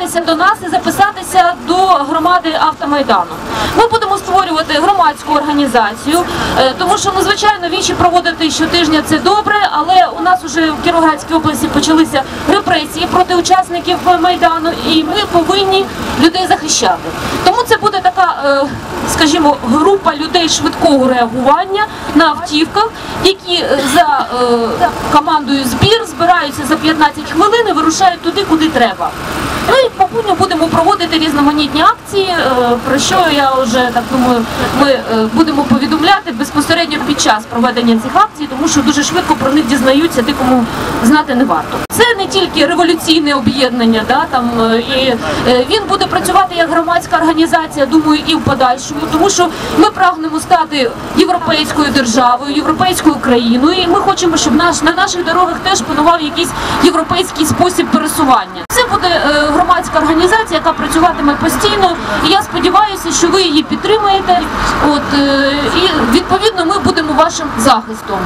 доєднатися до нас і записатися до громади автомайдану. Ми будемо створювати громадську організацію, е, тому що ну, звичайно вічі проводити щотижня це добре, але у нас вже в Кіровоградській області почалися репресії проти учасників майдану, і ми повинні людей захищати. Тому це буде така, е, скажімо, група людей швидкого реагування на автівках, які е, за командою збір збираються за 15 хвилин і вирушають туди, куди треба. Ну і попутно будемо проводити різноманітні акції, е, про що я вже так думаю, ми е, будемо повідомляти безпосередньо під час проведення цих акцій, тому що дуже швидко про них дізнаються, ті, кому знати не варто. Це не тільки революційне об'єднання, да, там, е, і е, він буде працювати як громадська організація, думаю, і в подальшому, тому що ми прагнемо стати європейською державою, європейською країною, і ми хочемо, щоб наш, на наших дорогах теж панував якийсь європейський спосіб пересування. Це буде е, громадська організація, яка працюватиме постійно. І я сподіваюся, що ви її підтримаєте. От і відповідно ми будемо вашим захистом.